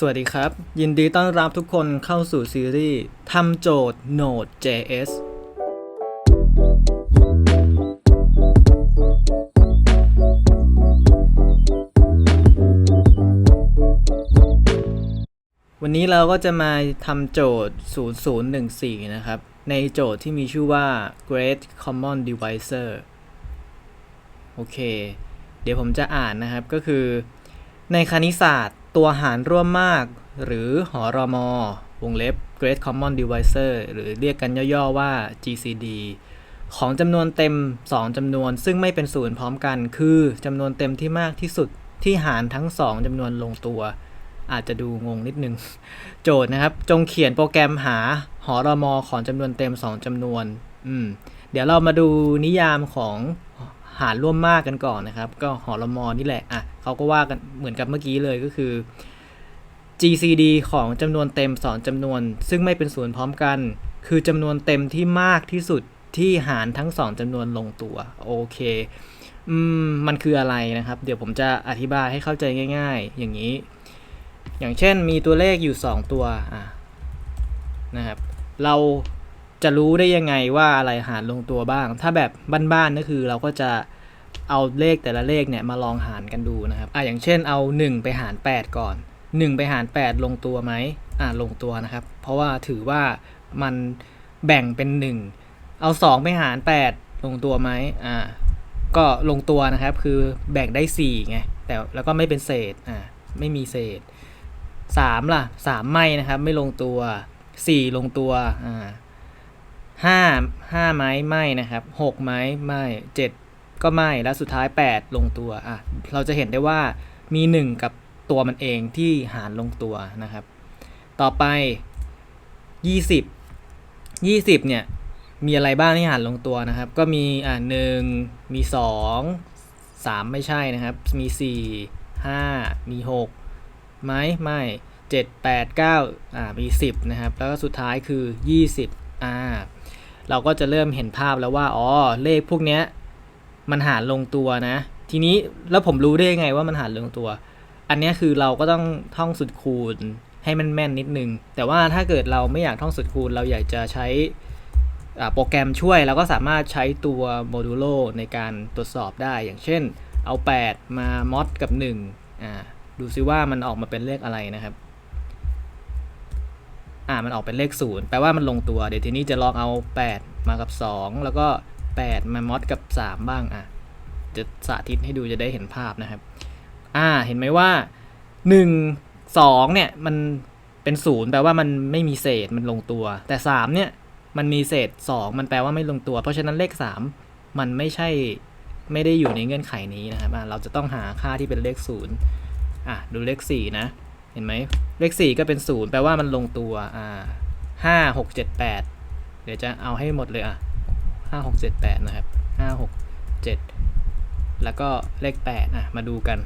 สวัสดีครับ ยินดีต้อนรับทุกคนเข้าสู่ซีรีส์ทำโจทย์ Node.js วันนี้เราก็จะมาทำโจทย์ 0014 นะครับ ในโจทย์ที่มีชื่อว่า Great Common Divisor โอเค เดี๋ยวผมจะอ่านนะครับก็คือ ในคณิตศาสตร์ ตัวหารร่วมมาก หรือหอรมอวงเล็บ Great Common Divisor หรือเรียกกันย่อๆว่า GCD ของจำนวนเต็ม 2จำนวน ซึ่งไม่เป็นศูนย์พร้อมกัน คือจำนวนเต็มที่มากที่สุดที่หารทั้ง 2จำนวนลงตัว อาจจะดูงงนิดนึง โจทย์นะครับ จงเขียนโปรแกรมหาหอรมอของจำนวนเต็ม 2จำนวน อืม เดี๋ยวเรามาดูนิยามของ หารร่วมมากกันก่อนนะครับ ก็หอรมอนี่แหละอะเขาก็ว่ากันเหมือนกับเมื่อกี้เลยก็คือ GCD ของจำนวนเต็ม2จำนวน ซึ่งไม่เป็นศูนย์พร้อมกัน คือจำนวนเต็มที่มากที่สุดที่หารทั้ง2จำนวนลงตัว โอเคอืมมันคืออะไรนะครับ เดี๋ยวผมจะอธิบายให้เข้าใจง่าย ๆ อย่างนี้ อย่างเช่นมีตัวเลขอยู่ 2 ตัวอะนะครับ เรา จะรู้ได้ยังไงว่าอะไรหารลงตัวบ้าง ถ้าแบบบ้านๆก็คือเราก็จะเอาเลขแต่ละเลขเนี่ยมาลองหารกันดูนะครับอะอย่างเช่นเอา 1 ไปหาร 8 ก่อน 1 ไปหาร 8 ลงตัวไหมอ่าลงตัวนะครับ เพราะว่าถือว่ามันแบ่งเป็น 1 เอา 2 ไปหาร 8 ลงตัวไหมอ่าก็ลงตัวนะครับคือแบ่งได้4ไงแต่แล้วก็ไม่เป็นเศษอ่าไม่มีเศษ 3 ล่ะ 3 ไม่นะครับ ไม่ลงตัว 4 ลงตัวอ่า ห้าห้าไม้ไม่นะครับหกไม้ไม่เจ็ดก็ไม่แล้วสุดท้ายแปดลงตัวอะเราจะเห็นได้ว่ามีหนึ่งกับตัวมันเองที่หารลงตัวนะครับ ต่อไปยี่สิบยี่สิบเนี่ยมีอะไรบ้างที่หารลงตัวนะครับ ก็มีอ่าหนึ่งมีสองสามไม่ใช่นะครับ มีสี่ห้ามีหกไม้ไม่เจ็ดแปดเก้าอ่ามีสิบนะครับ แล้วก็สุดท้ายคือยี่สิบอ่า เราก็จะเริ่มเห็นภาพแล้วว่าอ๋อเลขพวกเนี้ยมันหารลงตัวนะ ทีนี้แล้วผมรู้ได้ยังไงว่ามันหารลงตัว อันนี้คือเราก็ต้องท่องสุดคูณให้มันแม่นนิดนึง แต่ว่าถ้าเกิดเราไม่อยากท่องสุดคูณ เราอยากจะใช้โปรแกรมช่วยเราก็สามารถใช้ตัวโมดูโลในการตรวจสอบได้ อย่างเช่น เอา 8 มามอดกับ1อ่าดูซิว่ามันออกมาเป็นเลขอะไรนะครับ อ่ามันออกเป็นเลขศูนย์แปลว่ามันลงตัว เดี๋ยวทีนี้จะลองเอา 8 มากับ 2 แล้วก็ 8 มามอดกับ 3 บ้างอะจะสาธิตให้ดูจะได้เห็นภาพนะครับ อ่าเห็นไหมว่า 1 2เนี่ยมันเป็นศูนย์แปลว่ามันไม่มีเศษมันลงตัว แต่ 3 เนี่ยมันมีเศษ 2 มันแปลว่าไม่ลงตัว เพราะฉะนั้นเลข 3 มันไม่ใช่ไม่ได้อยู่ในเงื่อนไขนี้นะครับอ่าเราจะต้องหาค่าที่เป็นเลขศูนย์อะดูเลข 4 นะ ห็นไหมเลขสี่ก็เป็นศูนย์แปลว่ามันลงตัวอ่าห้าหกเจ็ดแปดเดี๋ยวจะเอาให้หมดเลยอะห้าหกเจ็ดแปดนะครับห้าหกเจ็ดแล้วก็เลขแปดอะมาดูกัน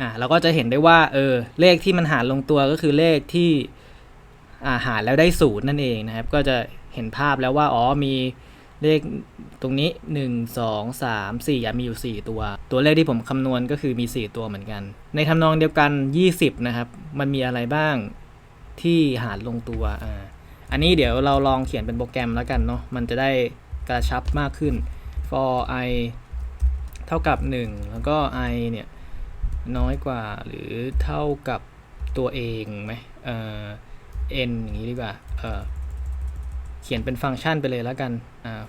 อะเราก็จะเห็นได้ว่าเออเลขที่มันหารลงตัวก็คือเลขที่อ่าหารแล้วได้ศูนย์นั่นเองนะครับ ก็จะเห็นภาพแล้วว่าอ๋อมี เลขตรงนี้ 1 2 3 4อะมีอยู่ 4 ตัว ตัวเลขที่ผมคำนวณก็คือมี 4 ตัวเหมือนกัน ในทำนองเดียวกัน 20 นะครับ มันมีอะไรบ้างที่หารลงตัวอ่าอันนี้เดี๋ยวเราลองเขียนเป็นโปรแกรมแล้วกันเนาะมันจะได้กระชับมากขึ้น for i เท่ากับ 1 แล้วก็ i เนี่ย น้อยกว่าหรือเท่ากับตัวเองไหมเอ่อ n อย่างนี้ดีกว่าเออเขียนเป็นฟังก์ชันไปเลยแล้วกัน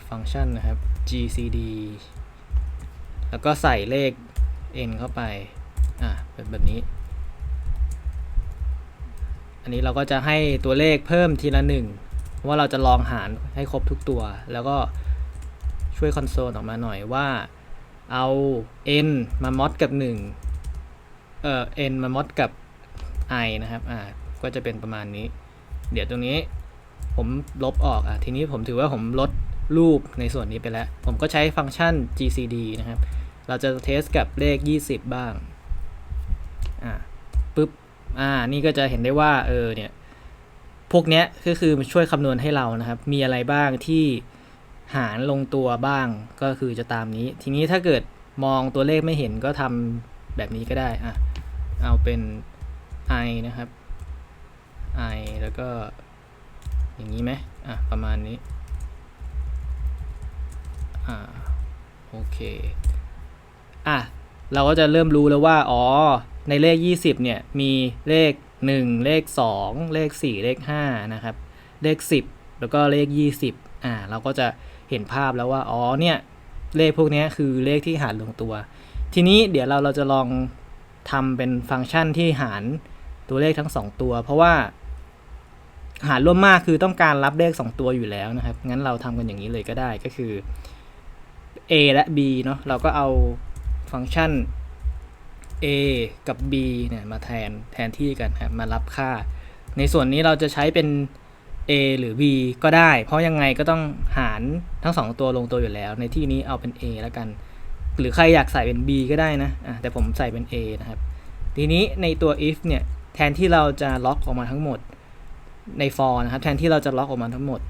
ฟังก์ชันนะครับ gcd แล้วก็ใส่เลข n เข้าไป อ่าเป็นแบบนี้ อันนี้เราก็จะให้ตัวเลขเพิ่มทีละหนึ่งว่าเราจะลองหารให้ครบทุกตัว แล้วก็ช่วยคอนโซลออกมาหน่อยว่า เอา n มามอดกับ1เอ่อ n มามอดกับ i นะครับ อ่า ก็จะเป็นประมาณนี้ เดี๋ยวตรงนี้ผมลบออก อะ ทีนี้ผมถือว่าผมลด รูปในส่วนนี้ไปแล้ว ผมก็ใช้ฟังก์ชัน gcd นะครับ เราจะเทสกับเลข 20 บ้าง อ่าปุ๊บ อ่า นี่ก็จะเห็นได้ว่า เออ เนี่ย พวกเนี้ยก็คือมันช่วยคำนวณให้เรานะครับ มีอะไรบ้างที่หารลงตัวบ้าง ก็คือจะตามนี้ ทีนี้ถ้าเกิดมองตัวเลขไม่เห็นก็ทำแบบนี้ก็ได้ อะ เอาเป็น i นะครับ i แล้วก็อย่างนี้ไหมอะ ประมาณนี้ อ่าโอเคอะเราก็จะเริ่มรู้แล้วว่า อ๋อ ในเลข 20 เนี่ย มีเลข 1 เลข 2 เลข 4 เลข 5 นะครับ เลข 10 แล้วก็เลข 20 อ่า เราก็จะเห็นภาพแล้วว่า อ๋อ เนี่ย เลขพวกนี้คือเลขที่หารลงตัว ทีนี้เดี๋ยวเราเราจะลองทำเป็นฟังก์ชันที่หารตัวเลขทั้ง 2 ตัว เพราะว่า หารร่วมมากคือต้องการรับเลข 2 ตัวอยู่แล้วนะครับ งั้นเราทำกันอย่างนี้เลยก็ได้ ก็คือ a และ b เนาะเราก็เอาฟังก์ชัน a กับ b เนี่ยมาแทนแทนที่กันครับมารับค่า ในส่วนนี้เราจะใช้เป็น a หรือ b ก็ได้ เพราะยังไงก็ต้องหารทั้ง 2 ตัวลงตัวอยู่แล้ว ในที่นี้เอาเป็น a แล้วกัน หรือใครอยากใส่เป็น b ก็ได้นะอะแต่ผมใส่เป็น a นะครับ ทีนี้ในตัว if เนี่ยแทนที่เราจะล็อกออกมาทั้งหมดใน for นะครับ แทนที่เราจะล็อกออกมาทั้งหมด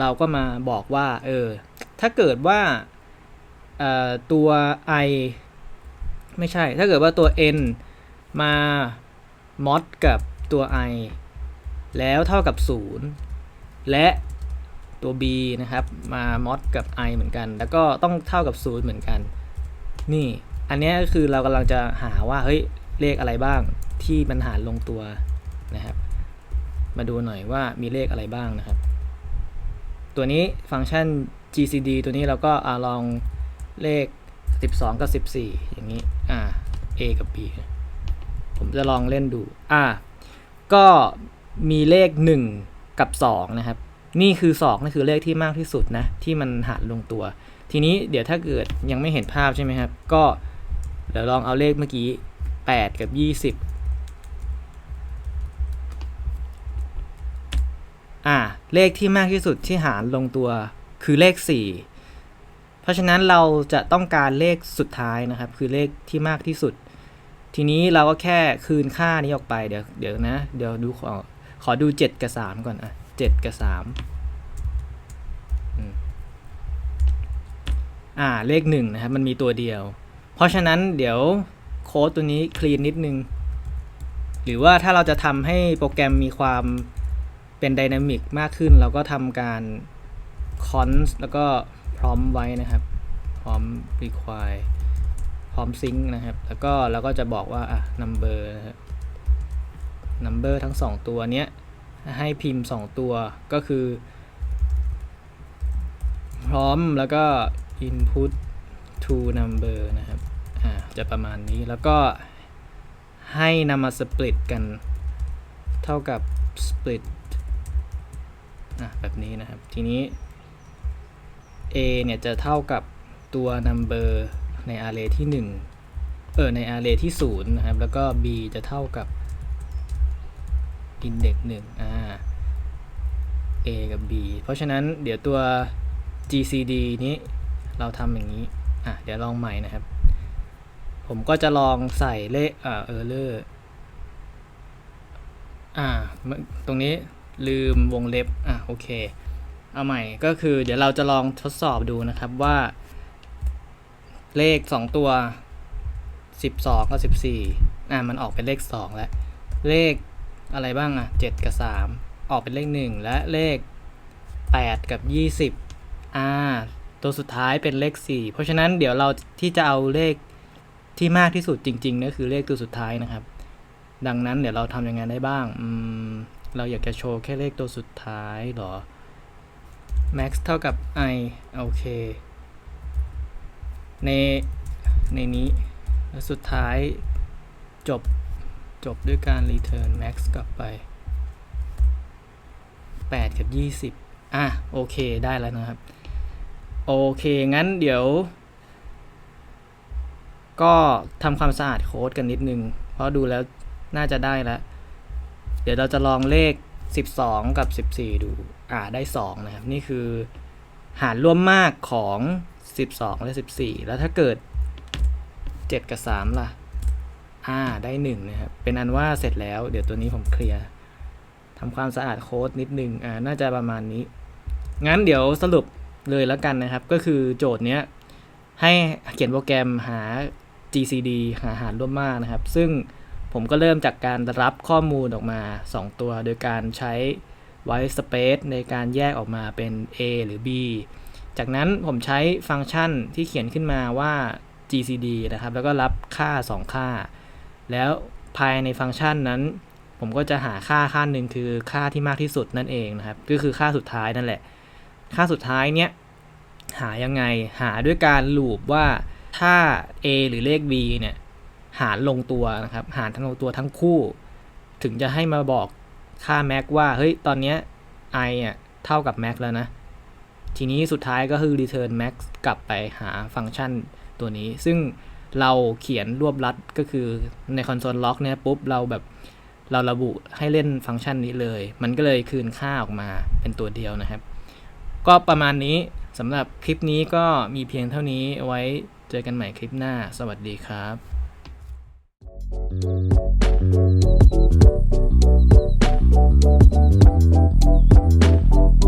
เราก็มาบอกว่า เออ ถ้าเกิดว่า ตัว i ไม่ใช่ ถ้าเกิดว่าตัว n มา mod กับตัว i แล้วเท่ากับ 0 และตัว b นะครับมา mod กับ i เหมือนกัน แล้วก็ต้องเท่ากับ 0 เหมือนกัน นี่ อันนี้ก็คือเรากำลังจะหาว่า เฮ้ย เลขอะไรบ้างที่มันหารลงตัวนะครับ มาดูหน่อยว่ามีเลขอะไรบ้างนะครับ ตัวนี้ฟังก์ชัน gcd ตัวนี้เราก็อลอง เลข 12 กับ 14 อย่างนี้ อ่า a กับ b ผมจะลองเล่นดู อ่า ก็มีเลข 1 กับ 2 นะครับ นี่คือ 2 นี่คือเลขที่มากที่สุดนะ ที่มันหารลงตัว ทีนี้เดี๋ยวถ้าเกิดยังไม่เห็นภาพใช่ไหมครับ ก็เดี๋ยวลองเอาเลขเมื่อกี้ 8 กับ 20อ่าเลขที่มากที่สุดที่หารลงตัวคือเลข 4 เพราะฉะนั้นเราจะต้องการเลขสุดท้ายนะครับ คือเลขที่มากที่สุด ทีนี้เราก็แค่คืนค่านี้ออกไปเดี๋ยวเดี๋ยวนะ เดี๋ยวดูขอขอดู 7 กับ 3 ก่อนอะ7กับ3อืมอ่าเลข1นะครับมันมีตัวเดียว เพราะฉะนั้นเดี๋ยวโค้ดตัวนี้คลีนนิดนึง หรือว่าถ้าเราจะทำให้โปรแกรมมีความเป็นไดนามิกมากขึ้น เราก็ทำการคอนส์แล้วก็ ร้อมไว้นะครับพร้อม require พร้อมซิงค์นะครับ แล้วก็เราก็จะบอกว่าอะ number นะครับ number ทั้ง 2 ตัวเนี้ยให้พิมพ์ 2 ตัวก็คือ พร้อมแล้วก็ input to number นะครับ อ่า จะประมาณนี้ แล้วก็ให้นำมา split กัน เท่ากับ split อะแบบนี้นะครับ ทีนี้ a เนี่ยจะเท่ากับตัว number ใน array ที่ 1 เออใน array ที่ 0 นะครับ แล้วก็ b จะเท่ากับ index 1อ่า a กับ b เพราะฉะนั้นเดี๋ยวตัว gcd นี้เราทำอย่างนี้ อะ เดี๋ยวลองใหม่นะครับ ผมก็จะลองใส่เลขอ่า error อ่า ตรงนี้ลืมวงเล็บ อะ โอเค เอาใหม่ก็คือเดี๋ยวเราจะลองทดสอบดูนะครับว่า เลข 2 ตัว 12กับ14อะมันออกเป็นเลข 2 แล้ว เลขอะไรบ้างอะ 7 กับ 3 ออกเป็นเลข 1 และเลข 8 กับ 20อ่าตัวสุดท้ายเป็นเลข 4 เพราะฉะนั้นเดี๋ยวเราที่จะเอาเลขที่มากที่สุดจริงๆก็คือเลขตัวสุดท้ายนะครับ ดังนั้นเดี๋ยวเราทำยังไงได้บ้างอืมเราอยากจะโชว์แค่เลขตัวสุดท้ายหรอ max เท่ากับ i โอเค ใน ในนี้ แล้วสุดท้ายจบ จบด้วยการ return max กลับไป 8 กับ 20 อะ โอเค ได้แล้วนะครับ โอเค งั้นเดี๋ยว ก็ทำความสะอาดโค้ดกันนิดนึง เพราะดูแล้วน่าจะได้แล้ว เดี๋ยวเราจะลองเลข 12 กับ 14 ดู อ่า ได้ 2 นะครับ นี่คือหารร่วมมากของ 12 และ 14 แล้วถ้าเกิด 7 กับ 3 ล่ะ อ่า ได้ 1 นะครับ เป็นอันว่าเสร็จแล้ว เดี๋ยวตัวนี้ผมเคลียร์ทำความสะอาดโค้ดนิดนึง อ่า น่าจะประมาณนี้ งั้นเดี๋ยวสรุปเลยแล้วกันนะครับ ก็คือโจทย์เนี้ย ให้เขียนโปรแกรมหา GCD หาหารร่วมมากนะครับ ซึ่ง ผมก็เริ่มจากการรับข้อมูลออกมา 2 ตัว โดยการใช้ white space ในการแยกออกมาเป็น A หรือ B จากนั้นผมใช้ฟังก์ชันที่เขียนขึ้นมาว่า GCD นะครับ แล้วก็รับค่า 2 ค่า แล้วภายในฟังก์ชันนั้น ผมก็จะหาค่าค่าหนึ่งคือค่าที่มากที่สุดนั่นเองนะครับ ก็คือค่าสุดท้ายนั่นแหละ ค่าสุดท้ายเนี้ยหายังไง หาด้วยการลูปว่าถ้า A หรือเลข B เนี่ย หารลงตัวนะครับ หารทั้งลงตัวทั้งคู่ ถึงจะให้มาบอกค่า max ว่า เฮ้ย ตอนเนี้ย i อะเท่ากับ max แล้วนะ ทีนี้สุดท้ายก็คือ return max กลับไปหาฟังก์ชันตัวนี้ ซึ่งเราเขียนรวบรัดก็คือใน console log เนี่ยปุ๊บ เราแบบเราระบุให้เล่นฟังก์ชันนี้เลย มันก็เลยคืนค่าออกมาเป็นตัวเดียวนะครับ ก็ประมาณนี้สำหรับคลิปนี้ก็มีเพียงเท่านี้ไว้เจอกันใหม่คลิปหน้า สวัสดีครับ Thank you.